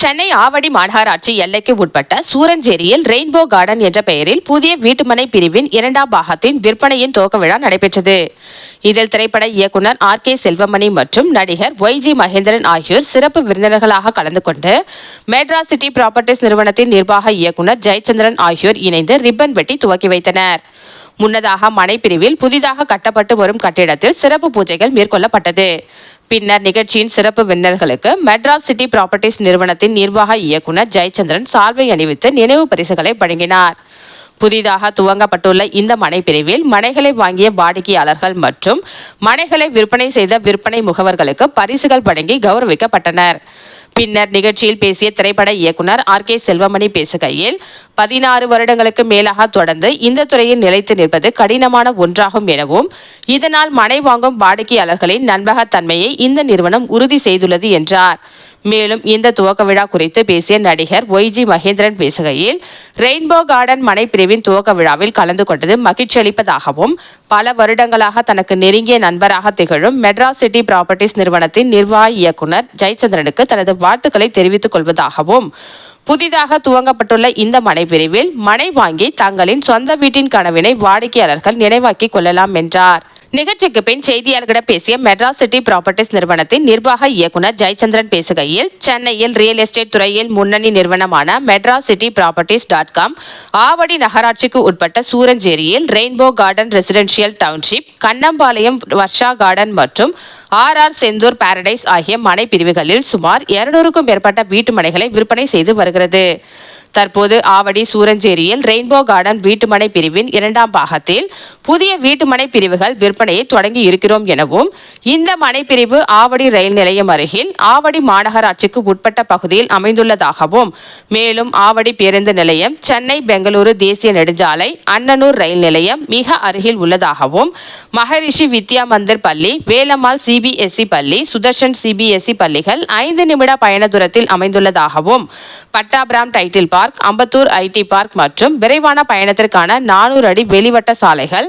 சென்னை ஆவடி மாநகராட்சி எல்லைக்கு உட்பட்ட சூரஞ்சேரியில் ரெயின்போ கார்டன் என்ற பெயரில் புதிய வீட்டுமனை பிரிவின் இரண்டாம் பாகத்தின் விற்பனையின் துவக்க விழா நடைபெற்றது. இதில் திரைப்பட இயக்குனர் ஆர் கே செல்வமணி மற்றும் நடிகர் ஒய் ஜி மகேந்திரன் ஆகியோர் சிறப்பு விருந்தினர்களாக கலந்து கொண்டு மெட்ரா சிட்டி ப்ராப்பர்ட்டிஸ் நிறுவனத்தின் நிர்வாக இயக்குனர் ஜெயச்சந்திரன் ஆகியோர் இணைந்து ரிப்பன் வெட்டி துவக்கி வைத்தனர். முன்னதாக மனை பிரிவில் புதிதாக கட்டப்பட்டு வரும் கட்டிடத்தில் சிறப்பு பூஜைகள் மேற்கொள்ளப்பட்டது. பின்னர் நிகழ்ச்சியின் சிறப்பு வின்னர்களுக்கு மெட்ராஸ் சிட்டி ப்ராப்பர்ட்டிஸ் நிறுவனத்தின் நிர்வாக இயக்குனர் ஜெயச்சந்திரன் சால்வை அணிவித்து நினைவு பரிசுகளை வழங்கினார். புதிதாக துவங்கப்பட்டுள்ள இந்த மனை பிரிவில் மனைகளை வாங்கிய வாடிக்கையாளர்கள் மற்றும் மனைகளை விற்பனை செய்த விற்பனை முகவர்களுக்கு பரிசுகள் வழங்கி கௌரவிக்கப்பட்டனர். பின்னர் நிகழ்ச்சியில் பேசிய திரைப்பட இயக்குனர் ஆர் கே செல்வமணி பேசுகையில் பதினாறு வருடங்களுக்கு மேலாக தொடர்ந்து இந்த துறையில் நிலைத்து நிற்பது கடினமான ஒன்றாகும் எனவும் இதனால் மனை வாங்கும் வாடிக்கையாளர்களின் நண்பகத்தன்மையை இந்த நிறுவனம் உறுதி செய்துள்ளது என்றார். மேலும் இந்த துவக்க விழா குறித்து பேசிய நடிகர் ஒய் ஜி மகேந்திரன் பேசுகையில் ரெயின்போ கார்டன் மனை பிரிவின் துவக்க விழாவில் கலந்து கொண்டது மகிழ்ச்சி அளிப்பதாகவும் பல வருடங்களாக தனக்கு நெருங்கிய நண்பராக திகழும் மெட்ராஸ் சிட்டி ப்ராப்பர்ட்டிஸ் நிறுவனத்தின் நிர்வாக இயக்குனர் ஜெயச்சந்திரனுக்கு தனது வாழ்த்துக்களை தெரிவித்துக் கொள்வதாகவும் புதிதாக துவங்கப்பட்டுள்ள இந்த மனை பிரிவில் மனை வாங்கி தங்களின் சொந்த வீட்டின் கனவினை வாடிக்கையாளர்கள் நினைவாக்கிக் கொள்ளலாம் என்றார். நிகழ்ச்சிக்கு பின் செய்தியாளர்களிடம் பேசிய மெட்ராஸ் சிட்டி ப்ராப்பர்ட்டிஸ் நிறுவனத்தின் நிர்வாக இயக்குநர் ஜெயச்சந்திரன் பேசுகையில் சென்னையில் ரியல் எஸ்டேட் துறையில் முன்னணி நிறுவனமான Madras city properties dot com Avadi நகராட்சிக்கு உட்பட்ட சூரஞ்சேரியில் rainbow garden residential township Kannampalayam Varsha garden மற்றும் ஆர் ஆர் செந்தூர் பாரடைஸ் ஆகிய மனை பிரிவுகளில் சுமார் இருநூறுக்கும் மேற்பட்ட வீட்டு மனைகளை விற்பனை செய்து வருகிறது. தற்போது ஆவடி சூரஞ்சேரியில் ரெயின்போ கார்டன் வீட்டுமனை பிரிவின் இரண்டாம் பாகத்தில் புதிய வீட்டுமனை பிரிவுகள் விற்பனையை தொடங்கி இருக்கிறோம் எனவும் இந்த மனைப்பிரிவு ஆவடி ரயில் நிலையம் அருகில் ஆவடி மாநகராட்சிக்கு உட்பட்ட பகுதியில் அமைந்துள்ளதாகவும் மேலும் ஆவடி பேருந்து நிலையம் சென்னை பெங்களூரு தேசிய நெடுஞ்சாலை அன்னனூர் ரயில் நிலையம் மிக அருகில் உள்ளதாகவும் மகரிஷி வித்யா மந்திர் பள்ளி வேலம்மாள் சிபிஎஸ்இ பள்ளி சுதர்ஷன் சிபிஎஸ்இ பள்ளிகள் ஐந்து நிமிட பயண தூரத்தில் அமைந்துள்ளதாகவும் Pattabiram Tidel park Ambattur IT park மற்றும் விரைவான பயணத்திற்கான நானூறு அடி வெளிவட்ட சாலைகள்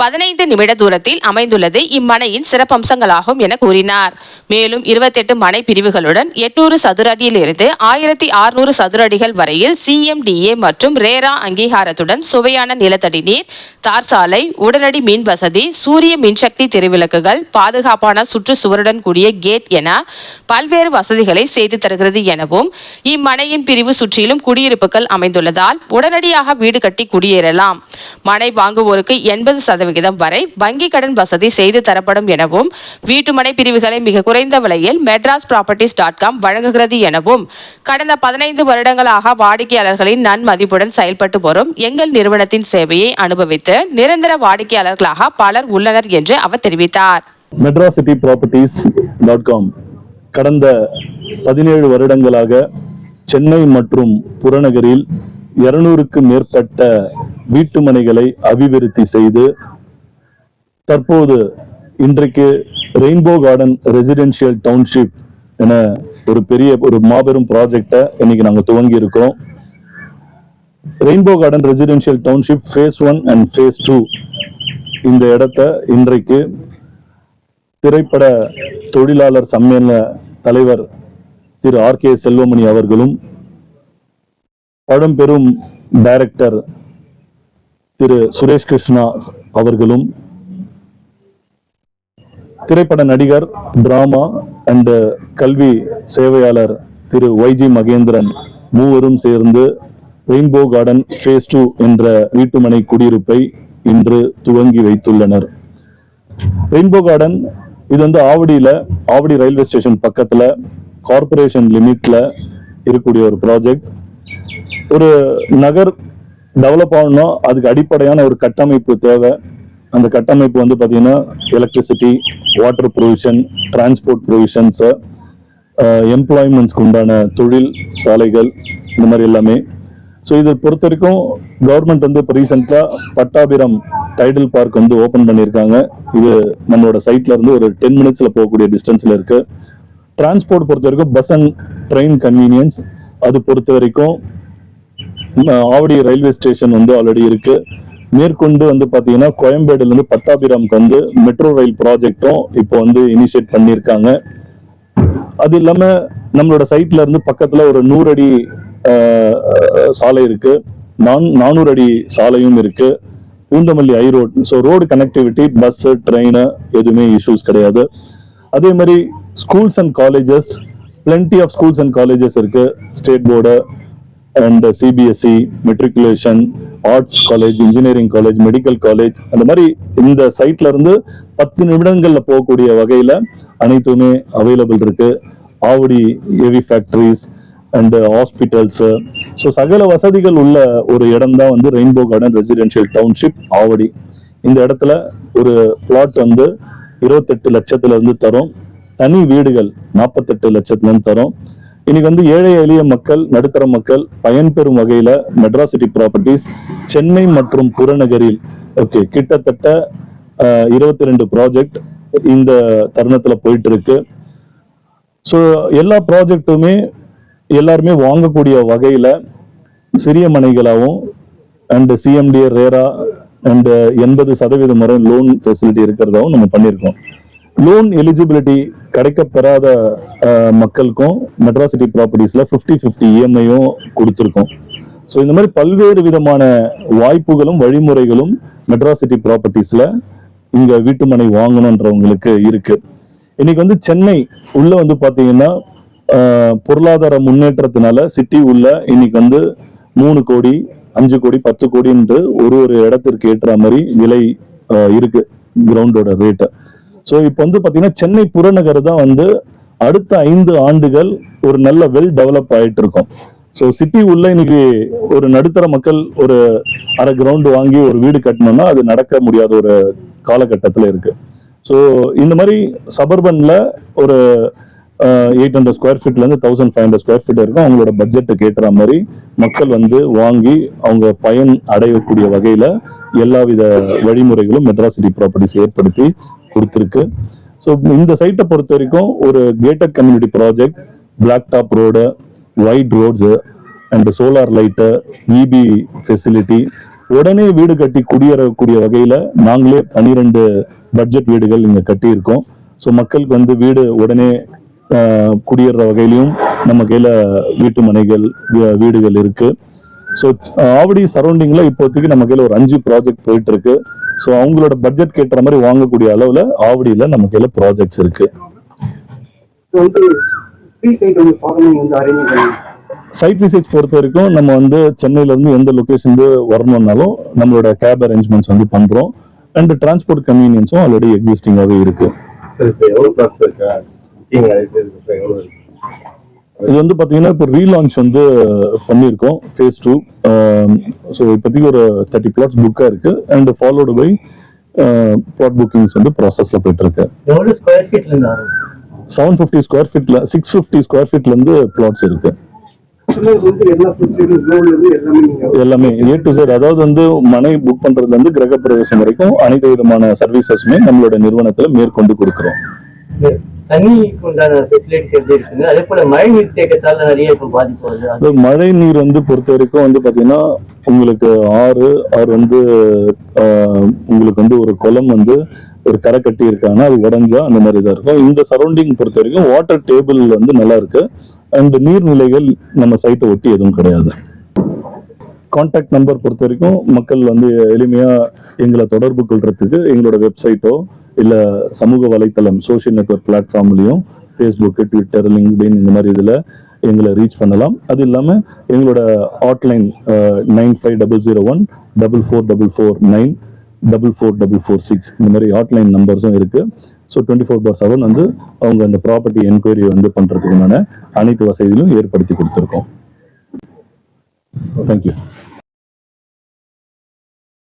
பதினைந்து நிமிட தூரத்தில் அமைந்துள்ளது இம்மனையின் சிறப்பம்சங்களாகும் என கூறினார். மேலும் இருபத்தெட்டு மனை பிரிவுகளுடன் எட்நூறு சதுர அடியிலிருந்து ஆயிரத்தி அறுநூறு சதுர அடிகள் வரையில் சிஎம்டிஏ மற்றும் ரேரா அங்கீகாரத்துடன் சுவையான நிலத்தடி நீர் தார் சாலை உடனடி மின் வசதி சூரிய மின்சக்தி தெருவிளக்குகள் பாதுகாப்பான சுற்றுச்சுவருடன் கூடிய கேட் என பல்வேறு வசதிகளை செய்து தருகிறது எனவும் இம்மனையின் பிரிவு சுற்றிலும் குடியிருப்புகள் அமைந்துள்ளதால் உடனடியாக வீடு கட்டி குடியேறலாம். மனை வாங்குவோருக்கு எண்பது சதவிகிதம் வரை வங்கி கடன் வசதி செய்து தரப்படும் எனவும் வீட்டுமனை பிரிவுகளை மிக குறைந்த விலையில் மெட்ராஸ் ப்ராப்பர்ட்டிஸ் டாட் காம் வழங்குகிறது எனவும் கடந்த பதினைந்து வருடங்களாக வாடிக்கையாளர்களின் நன்மதிப்புடன் செயல்பட்டு வரும் எங்கள் நிறுவனத்தின் சேவையை அனுபவித்து நிரந்தர வாடிக்கையாளர்களாக பலர் உள்ளனர் என்று அவர் தெரிவித்தார். Madras city properties dot com கடந்த பதினேழு வருடங்களாக சென்னை மற்றும் புறநகரில் இருநூறுக்கு மேற்பட்ட வீட்டுமனைகளை அபிவிருத்தி செய்து தற்போது இன்றைக்கு ரெயின்போ கார்டன் ரெசிடென்ஷியல் டவுன்ஷிப் என ஒரு பெரிய ஒரு மாபெரும் ப்ராஜெக்டை இன்னைக்கு நாங்கள் துவங்கி இருக்கிறோம் rainbow garden residential township phase one and phase two இந்த இடத்த இன்றைக்கு திரைப்பட தொழிலாளர் சம்மேளன தலைவர் திரு ஆர் கே செல்வமணி அவர்களும் பழம்பெரும் டைரக்டர் திரு சுரேஷ் கிருஷ்ணா அவர்களும் திரைப்பட நடிகர் டிராமா அண்ட் கல்வி சேவையாளர் திரு ஒய்ஜி மகேந்திரன் மூவரும் சேர்ந்து ரெயின்போ கார்டன் ஃபேஸ் டூ என்ற வீட்டுமனை குடியிருப்பை இன்று துவங்கி வைத்துள்ளனர். ரெயின்போ கார்டன் இது வந்து ஆவடியில் ஆவடி ரயில்வே ஸ்டேஷன் பக்கத்தில் கார்ப்பரேஷன் லிமிட்ல இருக்கக்கூடிய ஒரு ப்ராஜெக்ட் ஒரு நகர் டெவலப் ஆகணும் அதுக்கு அடிப்படையான ஒரு கட்டமைப்பு தேவை. அந்த கட்டமைப்பு வந்து பார்த்தீங்கன்னா electricity water provision transport provisions எம்ப்ளாய்மெண்ட்ஸ்க்கு உண்டான தொழில் சாலைகள் இந்த மாதிரி எல்லாமே. ஸோ இதை பொறுத்த வரைக்கும் கவர்மெண்ட் வந்து இப்போ ரீசெண்டாக பட்டாபிரம் டைடல் பார்க் வந்து ஓப்பன் பண்ணியிருக்காங்க. இது நம்மளோட சைட்ல இருந்து ஒரு டென் மினிட்ஸில் போகக்கூடிய டிஸ்டன்ஸில் இருக்கு. டிரான்ஸ்போர்ட் பொறுத்த வரைக்கும் பஸ் அண்ட் ட்ரெயின் கன்வீனியன்ஸ் அது பொறுத்த வரைக்கும் ஆவடி ரயில்வே ஸ்டேஷன் வந்து ஆல்ரெடி இருக்குது மேற்கொண்டு வந்து பாத்தீங்கன்னா கோயம்பேடுல இருந்து வந்து மெட்ரோ ரயில் ப்ராஜெக்டும் இப்போ வந்து இனிஷியேட் பண்ணியிருக்காங்க. அது இல்லாம நம்மளோட சைட்ல இருந்து பக்கத்துல ஒரு நூறு அடி சாலை இருக்கு. நான் நானூறு அடி சாலையும் இருக்கு. Poonamallee high road so road connectivity bus train எதுவுமே இஷ்யூஸ் கிடையாது. அதே மாதிரி schools and colleges plenty of schools and colleges இருக்கு. State board and CBSE matriculation arts college engineering college medical college அந்த மாதிரி இந்த சைட்ல இருந்து பத்து நிமிடங்கள்ல போகக்கூடிய வகையில அனைத்துமே அவைலபிள் இருக்கு. Avadi heavy factories and hospitals so சகல வசதிகள் உள்ள ஒரு இடம் தான் வந்து rainbow garden residential township Avadi. இந்த இடத்துல ஒரு பிளாட் வந்து இருபத்தெட்டு லட்சத்துல இருந்து தரும். தனி வீடுகள் நாற்பத்தெட்டு லட்சத்துல இருந்து தரும். இன்னைக்கு வந்து ஏழை எளிய மக்கள் நடுத்தர மக்கள் பயன்பெறும் வகையில மெட்ராசிட்டி ப்ராப்பர்ட்டிஸ் சென்னை மற்றும் புறநகரில் ஓகே கிட்டத்தட்ட இருபத்தி ரெண்டு ப்ராஜெக்ட் இந்த தருணத்துல போயிட்டு இருக்கு ஸோ எல்லா ப்ராஜெக்ட்டுமே எல்லாருமே வாங்கக்கூடிய வகையில சிறிய மனைகளாகவும் அண்ட் சிஎம்டிஏ ரேரா அண்ட் எண்பது சதவீதம் வரை லோன் ஃபெசிலிட்டி இருக்கிறதாவும் நம்ம பண்ணியிருக்கோம். லோன் எலிஜிபிலிட்டி கிடைக்கப்பெறாத மக்களுக்கும் மெட்ராசிட்டி ப்ராப்பர்ட்டிஸ்ல ஃபிஃப்டி ஃபிஃப்டி இஎம்ஐயும் கொடுத்துருக்கோம். ஸோ இந்த மாதிரி பல்வேறு விதமான வாய்ப்புகளும் வழிமுறைகளும் மெட்ராசிட்டி ப்ராப்பர்ட்டிஸ்ல இங்க வீட்டுமனை வாங்கணுன்றவங்களுக்கு இருக்கு. இன்னைக்கு வந்து சென்னை உள்ள வந்து பாத்தீங்கன்னா பொருளாதார முன்னேற்றத்தினால சிட்டி உள்ள இன்னைக்கு வந்து மூணு கோடி அஞ்சு கோடி பத்து கோடின்ட்டு ஒரு ஒரு இடத்திற்கு ஏற்ற மாதிரி விலை இருக்கு. கிரவுண்டோட ரேட்டை ஸோ இப்போ வந்து பாத்தீங்கன்னா சென்னை புறநகர் தான் வந்து அடுத்த ஐந்து ஆண்டுகள் ஒரு நல்ல வெல் டெவலப் ஆயிட்டு இருக்கும். ஸோ சிட்டி உள்ள இன்னைக்கு ஒரு நடுத்தர மக்கள் ஒரு அரை கிரவுண்ட் வாங்கி ஒரு வீடு கட்டணும்னா அது நடக்க முடியாத ஒரு காலகட்டத்தில் இருக்கு. ஸோ இந்த மாதிரி சபர்பன்ல ஒரு eight hundred square ஃபீட்லேருந்து thousand five hundred square feet இருக்கும் அவங்களோட பட்ஜெட்டுக்கு ஏற்ற மாதிரி மக்கள் வந்து வாங்கி அவங்க பயன் அடையக்கூடிய வகையில எல்லாவித வழிமுறைகளும் மெட்ராசிட்டி ப்ராப்பர்ட்டிஸ் ஏற்படுத்தி கொடுத்துருக்கு. ஸோ இந்த சைட்டை பொறுத்த வரைக்கும் ஒரு gated community project black top road wide roads and solar light EB facility உடனே வீடு கட்டி குடியேறக்கூடிய வகையில் நாங்களே பன்னிரெண்டு பட்ஜெட் வீடுகள் இங்க கட்டியிருக்கோம். ஸோ மக்களுக்கு வந்து வீடு உடனே குடியேற வகையிலையும் நம்ம கையில் வீட்டு மனைகள் வீடுகள் இருக்கு. ஸோ ஆவடி சரௌண்டிங்ல இப்போதைக்கு நம்ம கையில் ஒரு அஞ்சு ப்ராஜெக்ட் போயிட்டு இருக்கு ஸோ அவங்களோட பட்ஜெட் கேட்டுற மாதிரி வாங்கக்கூடிய அளவுல ஆவடியில நம்ம கையில் ப்ராஜெக்ட்ஸ் இருக்கு. சைட் வந்து விசிட்ஸ் பொறுத்த வரைக்கும் நம்ம வந்து சென்னையில இருந்து எந்த லொக்கேஷன்லேருந்து வரணும்னாலும் நம்மளோட கேப் அரேஞ்ச்மெண்ட்ஸ் வந்து பண்றோம். அண்ட் டிரான்ஸ்போர்ட் கன்வீனியன்ஸும் ஆல்ரெடி எக்ஸிஸ்டிங்காகவே இருக்கு? இது வந்து பாத்தீங்கன்னா இப்போ ரீலான்ச் வந்து பண்ணியிருக்கோம் ஃபேஸ் டூ ஸோ இப்போதைக்கு ஒரு தேர்ட்டி பிளாட்ஸ் புக்காக இருக்கு and followed by plot bookings வந்து ப்ராசஸ்ல போயிட்டு இருக்கு எவ்வளோ ஸ்கொயர் செவன் ஃபிஃப்டி ஸ்கொயர் ஃபீட்ல சிக்ஸ் ஃபிஃப்டி ஸ்கொயர் ஃபீட்ல இருந்து பிளாட்ஸ் இருக்கு. எல்லாமே ஏ டு Z அதாவது வந்து மனை புக் பண்றதுல இருந்து கிரக பிரவேசம் வரைக்கும் அனைத்து விதமான சர்வீசஸுமே நம்மளோட நிறுவனத்துல மேற்கொண்டு கொடுக்கிறோம். தண்ணிக்கு உண்டான ஃபெசிலிட்டிஸ் எப்படி இருக்குங்க அதே போல மழை நீர் தேக்கத்தால நிறைய இப்போ பாதிப்பு வருது மழை நீர் வந்து பொறுத்த வரைக்கும் வந்து பாத்தீங்கன்னா உங்களுக்கு ஆறு ஆறு வந்து உங்களுக்கு வந்து ஒரு குளம் வந்து ஒரு கரை கட்டி இருக்காங்க அது உடஞ்சா அந்த மாதிரி தான் இருக்கும். இந்த சரௌண்டிங் பொறுத்த வரைக்கும் வாட்டர் டேபிள் வந்து நல்லா இருக்கு. அண்ட் நீர்நிலைகள் நம்ம சைட்டை ஒட்டி எதுவும் கிடையாது. கான்டாக்ட் நம்பர் பொறுத்த வரைக்கும் மக்கள் வந்து எளிமையா எங்களை தொடர்பு கொள்றதுக்கு எங்களோட வெப்சைட்டோ இல்ல சமூக வலைத்தளம் சோஷியல் நெட்வொர்க் பிளாட்ஃபார்ம்லயும் ஃபேஸ்புக்கு ட்விட்டர் லிங்க்டின் இந்த மாதிரி இதுல எங்களை ரீச் பண்ணலாம். அது இல்லாம எங்களோட hotline nine five double zero one double four double four nine double four double four six இந்த மாதிரி ஹாட்லைன் நம்பர்ஸும் இருக்கு. So twenty four by seven வந்து அவங்க அந்த ப்ராப்பர்ட்டி என்கொயரி வந்து பண்றதுக்குண்டான அனைத்து வசதிகளும் ஏற்படுத்தி கொடுத்துருக்கோம். தேங்க்யூ